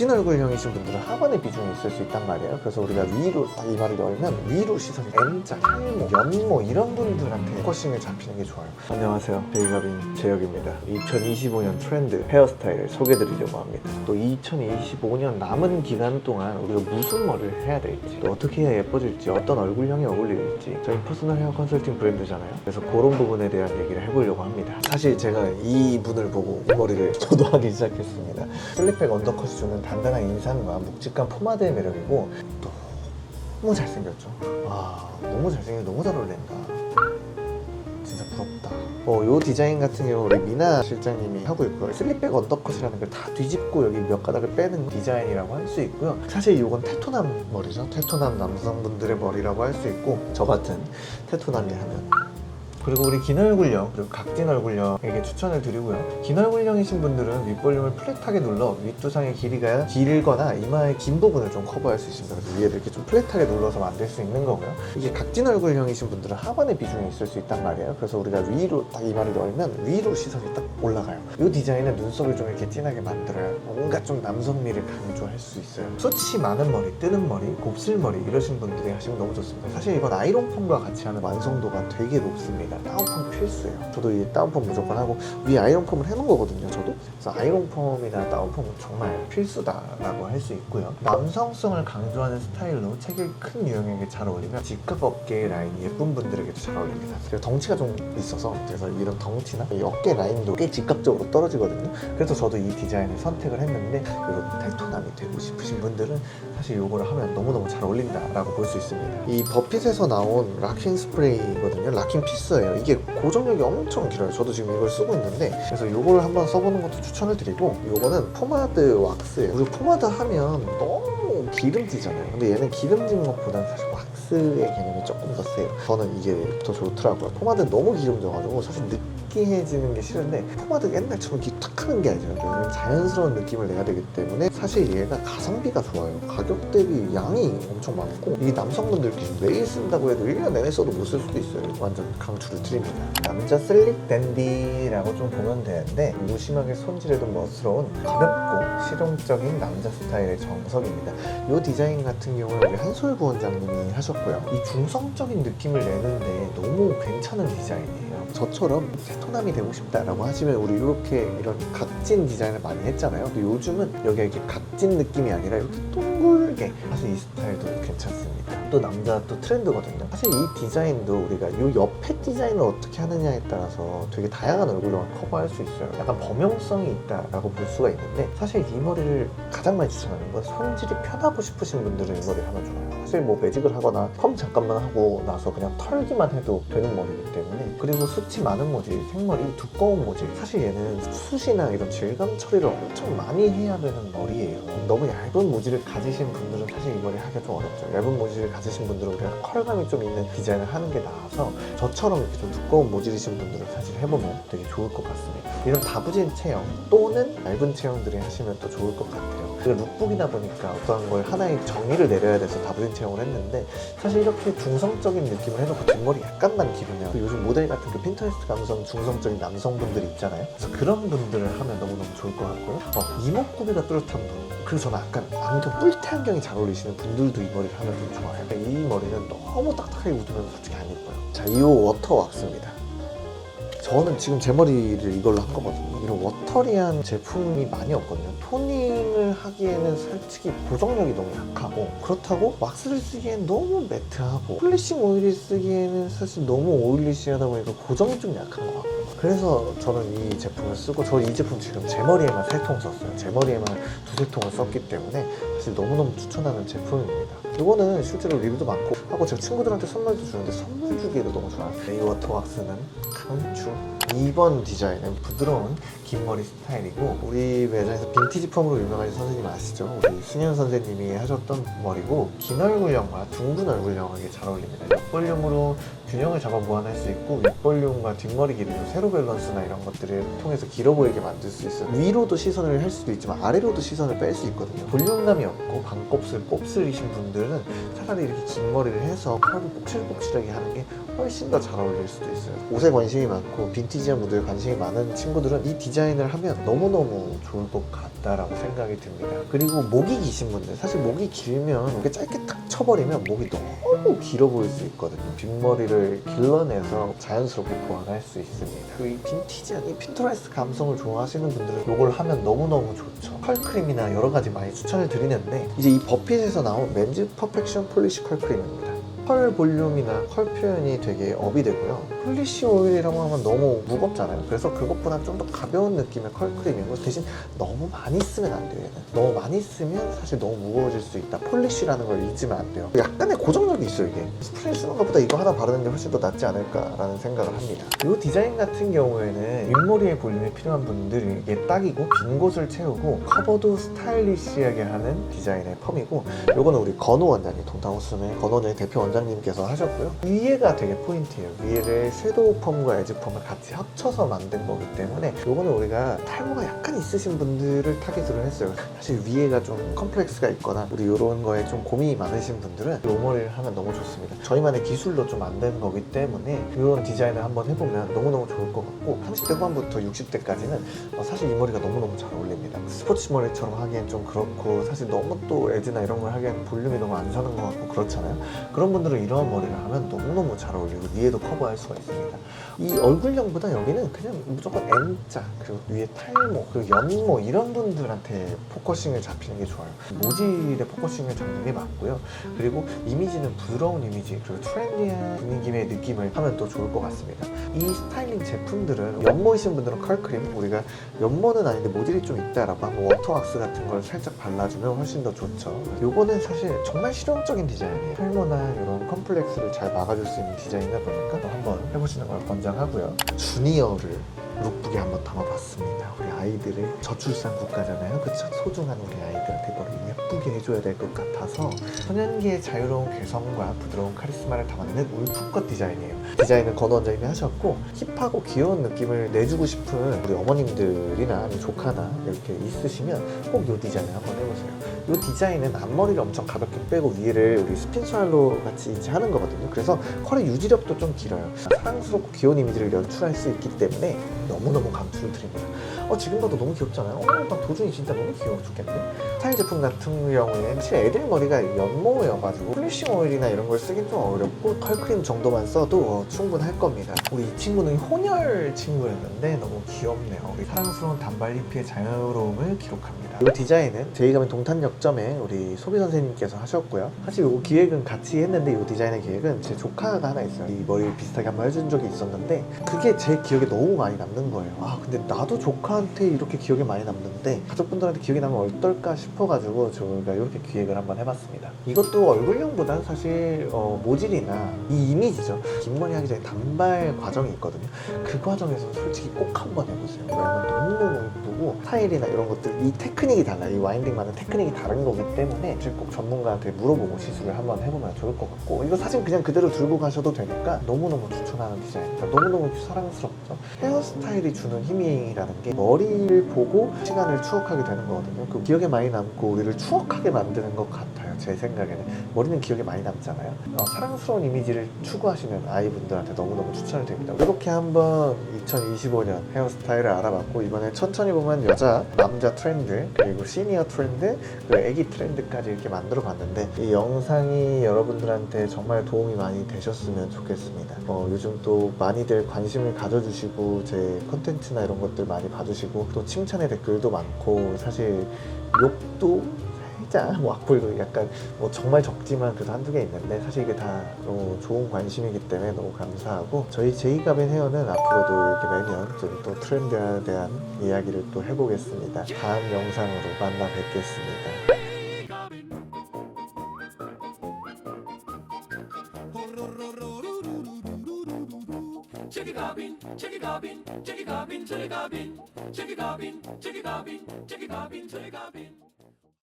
각진 얼굴형이신 분들은 하반의 비중이 있을 수 있단 말이에요. 그래서 우리가 위로 딱 이마를 열면 위로 시선이 M자, 탈모, 연모 이런 분들한테 포커싱을 잡히는 게 좋아요. 안녕하세요. 베이가빈 제혁입니다. 2025년 트렌드 헤어스타일을 소개드리려고 합니다. 또 2025년 남은 기간 동안 우리가 무슨 머리를 해야 될지, 또 어떻게 해야 예뻐질지, 어떤 얼굴형이 어울릴지 저희 퍼스널 헤어 컨설팅 브랜드잖아요. 그래서 그런 부분에 대한 얘기를 해보려고 합니다. 사실 제가 이 분을 보고 이 머리를 저도 하기 시작했습니다. 슬립백 언더컷이 주는 단단한 인상과 묵직한 포마드의 매력이고 너무 잘생겼죠. 와 너무 잘생겨 너무 잘 어울린다. 진짜 부럽다. 어, 요 디자인 같은 경우 우리 미나 실장님이 하고 있고요. 슬립백 언더컷이라는 걸 다 뒤집고 여기 몇 가닥을 빼는 디자인이라고 할 수 있고요. 사실 이건 테토남 머리죠. 테토남 남성분들의 머리라고 할 수 있고 저 같은 테토남이라면 그리고 우리 긴 얼굴형 그리고 각진 얼굴형에게 추천을 드리고요. 긴 얼굴형이신 분들은 윗볼륨을 플랫하게 눌러 윗두상의 길이가 길거나 이마의 긴 부분을 좀 커버할 수 있습니다. 그래서 위에도 이렇게 좀 플랫하게 눌러서 만들 수 있는 거고요. 이게 각진 얼굴형이신 분들은 하반의 비중이 있을 수 있단 말이에요. 그래서 우리가 위로 딱 이마를 열면 위로 시선이 딱 올라가요. 이 디자인은 눈썹을 좀 이렇게 진하게 만들어요 뭔가 좀 남성미를 강조할 수 있어요. 숱이 많은 머리, 뜨는 머리, 곱슬머리 이러신 분들이 하시면 너무 좋습니다. 사실 이건 아이롱폼과 같이 하는 완성도가 되게 높습니다 다운펌 필수예요. 저도 이 다운펌 무조건 하고 위에 아이롱펌을 해놓은 거거든요 저도. 그래서 아이롱펌이나 다운펌은 정말 필수다라고 할 수 있고요. 남성성을 강조하는 스타일로 체격이 큰 유형에게 잘 어울리면 직각 어깨 라인이 예쁜 분들에게도 잘 어울립니다. 그리고 덩치가 좀 있어서 그래서 이런 덩치나 이 어깨 라인도 꽤 직각적으로 떨어지거든요. 그래서 저도 이 디자인을 선택을 했는데 그리고 탈토남이 되고 싶으신 분들은 사실 이거를 하면 너무너무 잘 어울린다라고 볼 수 있습니다. 이 버핏에서 나온 락킹 스프레이거든요. 락킹 피스 예요. 이게 고정력이 엄청 길어요. 저도 지금 이걸 쓰고 있는데. 그래서 이거를 한번 써보는 것도 추천을 드리고 이거는 포마드 왁스예요 우리 포마드 하면 너무 기름지잖아요. 근데 얘는 기름진 것보다는 사실 왁스의 개념이 조금 더 세요. 저는 이게 더 좋더라고요. 포마드 너무 기름져가지고 사실 느끼해지는 게 싫은데 포마드 옛날처럼 이렇게 탁 하는 게 아니잖아요. 얘는 자연스러운 느낌을 내야 되기 때문에 사실 얘가 가성비가 좋아요. 가격 대비 양이 엄청 많고 이 남성분들 매일 쓴다고 해도 1년 내내 써도 못 쓸 수도 있어요. 완전 강추를 드립니다. 남자 슬립 댄디라고 좀 보면 되는데 무심하게 손질해도 멋스러운 가볍고 실용적인 남자 스타일의 정석입니다 이 디자인 같은 경우는 우리 한솔 부원장님이 하셨고요. 이 중성적인 느낌을 내는데 너무 괜찮은 디자인이에요 저처럼 테토남이 되고 싶다라고 하시면 우리 이렇게 이런 각진 디자인을 많이 했잖아요. 근데 요즘은 여기가 이렇게 각진 느낌이 아니라 이렇게 동글게 사실 이 스타일도 괜찮습니다. 또 남자 또 트렌드거든요. 사실 이 디자인도 우리가 이 옆에 디자인을 어떻게 하느냐에 따라서 되게 다양한 얼굴형을 커버할 수 있어요. 약간 범용성이 있다라고 볼 수가 있는데 사실 이 머리를 가장 많이 추천하는 건 손질이 편하고 싶으신 분들은 이 머리를 하면 좋아요 사실 뭐 매직을 하거나 펌 잠깐만 하고 나서 그냥 털기만 해도 되는 머리이기 때문에 그리고 숱이 많은 모질, 생머리, 두꺼운 모질 사실 얘는 숱이나 이런 질감 처리를 엄청 많이 해야 되는 머리예요. 너무 얇은 모질을 가지신 분들은 사실 이 머리 하기가 좀 어렵죠. 얇은 모질을 가지신 분들은 우리가 컬감이 좀 있는 디자인을 하는 게 나아서 저처럼 이렇게 좀 두꺼운 모질이신 분들은 사실 해보면 되게 좋을 것 같습니다. 이런 다부진 체형 또는 얇은 체형들이 하시면 또 좋을 것 같아요 그리고 룩북이다 보니까 어떤 걸 하나의 정의를 내려야 돼서 다부진 체형을 했는데 사실 이렇게 중성적인 느낌을 해놓고 뒷머리 약간만 기르면 그 요즘 모델 같은 그 핀터레스트 감성 중성적인 남성분들이 있잖아요. 그래서 그런 분들을 하면 너무너무 좋을 것 같고요. 어, 이목구비가 뚜렷한 분. 그리고 저는 약간 안경 뿔테 안경이 잘 어울리시는 분들도 이 머리를 하면 좀 좋아요. 이 머리는 너무 딱딱하게 웃으면 솔직히 안 예뻐요. 자 이 워터 왁스입니다 저는 지금 제 머리를 이걸로 한 거거든요. 이런 워터리한 제품이 많이 없거든요. 토닝을 하기에는 솔직히 고정력이 너무 약하고 그렇다고 왁스를 쓰기엔 너무 매트하고 플리싱 오일을 쓰기에는 사실 너무 오일리시하다 보니까 고정이 좀 약한 것 같고 그래서 저는 이 제품을 쓰고 저 이 제품 지금 제 머리에만 세 통 썼어요. 제 머리에만 두세 통을 썼기 때문에 사실 너무너무 추천하는 제품입니다. 이거는 실제로 리뷰도 많고 하고 제가 친구들한테 선물도 주는데 선물 주기에도 너무 좋아요. 이 워터 왁스는 강추. 2번 디자인은 부드러운 긴 머리 스타일이고 우리 매장에서 빈티지 펌으로 유명하신 선생님 아시죠? 우리 순현 선생님이 하셨던 머리고 긴 얼굴형과 둥근 얼굴형에게 잘 어울립니다. 옆볼륨으로 균형을 잡아 보완할 수 있고 윗볼륨과 뒷머리 길이도 세로 밸런스나 이런 것들을 통해서 길어 보이게 만들 수 있어요. 위로도 시선을 할 수도 있지만 아래로도 시선을 뺄 수 있거든요. 볼륨감이 없고 반곱슬, 곱슬이신 분들 은 차라리 이렇게 긴 머리를 해서 컬을 꼭실꼭실하게 하는 게 훨씬 더 잘 어울릴 수도 있어요. 옷에 관심이 많고 빈티지한 무드에 관심이 많은 친구들은 이 디자인을 하면 너무너무 좋을 것 같다라고 생각이 듭니다. 그리고 목이 기신 분들 사실 목이 길면 이렇게 짧게 딱 쳐버리면 목이 너무 길어 보일 수 있거든요. 뒷머리를 길러내서 자연스럽게 보완할 수 있습니다. 그리고 이 빈티지한 이 핀터레스트 감성을 좋아하시는 분들은 이걸 하면 너무너무 좋죠. 컬크림이나 여러 가지 많이 추천을 드리는데 이제 이 버핏에서 나온 맨즈 퍼펙션 폴리시 컬 크림입니다. 컬 볼륨이나 컬 표현이 되게 업이 되고요. 폴리시 오일이라고 하면 너무 무겁잖아요. 그래서 그것보다 좀 더 가벼운 느낌의 컬 크림이고 대신 너무 많이 쓰면 안 돼요. 얘는. 너무 많이 쓰면 사실 너무 무거워질 수 있다. 폴리시라는 걸 잊으면 안 돼요. 약간의 고정력이 있어요 이게. 스프레이 쓰는 것보다 이거 하나 바르는 게 훨씬 더 낫지 않을까라는 생각을 합니다. 이 디자인 같은 경우에는 윗머리에 볼륨이 필요한 분들에게 딱이고 빈 곳을 채우고 커버도 스타일리시하게 하는 디자인의 펌이고 요거는 우리 건우 원장님 동타우스의 건우 원장님 대표 원장 님께서 하셨고요. 위에가 되게 포인트예요. 위에를 섀도우 펌과 에즈 펌을 같이 합쳐서 만든 거기 때문에 요거는 우리가 탈모가 약간 있으신 분들을 타겟으로 했어요. 사실 위에가 좀 컴플렉스가 있거나 우리 이런 거에 좀 고민이 많으신 분들은 요 머리를 하면 너무 좋습니다. 저희만의 기술로 좀 만든 거기 때문에 이런 디자인을 한번 해보면 너무너무 좋을 것 같고 30대 후반부터 60대까지는 어, 사실 이 머리가 너무너무 잘 어울립니다. 스포츠 머리처럼 하기엔 좀 그렇고 사실 너무 또 에즈나 이런 걸 하기엔 볼륨이 너무 안 사는 것 같고 그렇잖아요. 그런 분 들은 이런 머리를 하면 너무너무 잘 어울리고 위에도 커버할 수가 있습니다. 이 얼굴형보다 여기는 그냥 무조건 N자 그리고 위에 탈모 그리고 연모 이런 분들한테 포커싱을 잡히는 게 좋아요. 모질에 포커싱을 잡는 게 맞고요. 그리고 이미지는 부드러운 이미지 그리고 트렌디한 분위기의 느낌을 하면 또 좋을 것 같습니다. 이 스타일링 제품들은 연모이신 분들은 컬크림 우리가 연모는 아닌데 모질이 좀 있다라고 하면 워터왁스 같은 걸 살짝 발라주면 훨씬 더 좋죠. 요거는 사실 정말 실용적인 디자인이에요. 탈모나 이런 컴플렉스를 잘 막아줄 수 있는 디자인이다 보니까 또 한번 해보시는 걸 권장하고요. 주니어를 룩북에 한번 담아봤습니다. 우리 아이들의 저출산 국가잖아요. 그쵸? 소중한 우리 아이들한테 머리 예쁘게 해줘야 될 것 같아서 소년기의 자유로운 개성과 부드러운 카리스마를 담아내는 울프컷 디자인이에요. 디자인은 건 원장님이 하셨고 힙하고 귀여운 느낌을 내주고 싶은 우리 어머님들이나 조카나 이렇게 있으시면 꼭 이 디자인을 한번 해보세요. 이 디자인은 앞머리를 엄청 가볍게 빼고 위를 우리 스핀 스왈로 같이 이제 하는 거거든요. 그래서 컬의 유지력도 좀 길어요. 사랑스럽고 귀여운 이미지를 연출할 수 있기 때문에 너무너무 강추를 드립니다. 어, 지금 봐도 너무 귀엽잖아요. 어, 나 도중이 진짜 너무 귀여워 죽겠네. 스타일 제품 같은 경우에는 사실 애들 머리가 연모여가지고 플리싱 오일이나 이런 걸 쓰긴 좀 어렵고 컬크림 정도만 써도 어, 충분할 겁니다. 우리 이 친구는 혼혈 친구였는데 너무 귀엽네요. 우리 사랑스러운 단발리피의 자유로움을 기록합니다. 이 디자인은 제이가면 동탄역점에 우리 소비 선생님께서 하셨고요. 사실 이 기획은 같이 했는데 이 디자인의 기획은 제 조카가 하나 있어요. 이 머리를 비슷하게 한번 해준 적이 있었는데 그게 제 기억에 너무 많이 남는 거예요. 아 근데 나도 조카한테 이렇게 기억에 많이 남는데 가족분들한테 기억에 남으면 어떨까 싶어가지고 저희가 이렇게 기획을 한번 해봤습니다. 이것도 얼굴형보단 사실 어, 모질이나 이 이미지죠. 긴 머리 하기 전에 단발 과정이 있거든요. 그 과정에서 솔직히 꼭 한번 해보세요. 왜냐면 너무너무 예쁘고 스타일이나 이런 것들 이 테크닉이 달라요. 이 와인딩만은 테크닉이 다른 거기 때문에 꼭 전문가한테 물어보고 시술을 한번 해보면 좋을 것 같고 이거 사진 그냥 그대로 들고 가셔도 되니까 너무너무 추천하는 디자인입니다. 너무너무 사랑스럽죠. 헤어스타일 이 주는 힘이라는 게 머리를 보고 시간을 추억하게 되는 거거든요. 그 기억에 많이 남고 우리를 추억하게 만드는 것 같아요. 제 생각에는 머리는 기억에 많이 남잖아요. 어, 사랑스러운 이미지를 추구하시는 아이분들한테 너무너무 추천을 드립니다. 이렇게 한번 2025년 헤어스타일을 알아봤고 이번에 천천히 보면 여자, 남자 트렌드 그리고 시니어 트렌드 그리고 애기 트렌드까지 이렇게 만들어 봤는데 이 영상이 여러분들한테 정말 도움이 많이 되셨으면 좋겠습니다. 어, 요즘 또 많이들 관심을 가져주시고 제 컨텐츠나 이런 것들 많이 봐주시고 또 칭찬의 댓글도 많고 사실 욕도 살짝 뭐 악플도 약간 뭐 정말 적지만 그래도 한두 개 있는데 사실 이게 다 너무 좋은 관심이기 때문에 너무 감사하고 저희 제이가벤 헤어는 앞으로도 이렇게 매년 좀 또 트렌드에 대한 이야기를 또 해보겠습니다. 다음 영상으로 만나 뵙겠습니다. Chickie gobbin, chickie gobbin, chickie gobbin, chickie gobbin, chickie gobbin, chickie gobbin, chickie gobbin, chickie gobbin.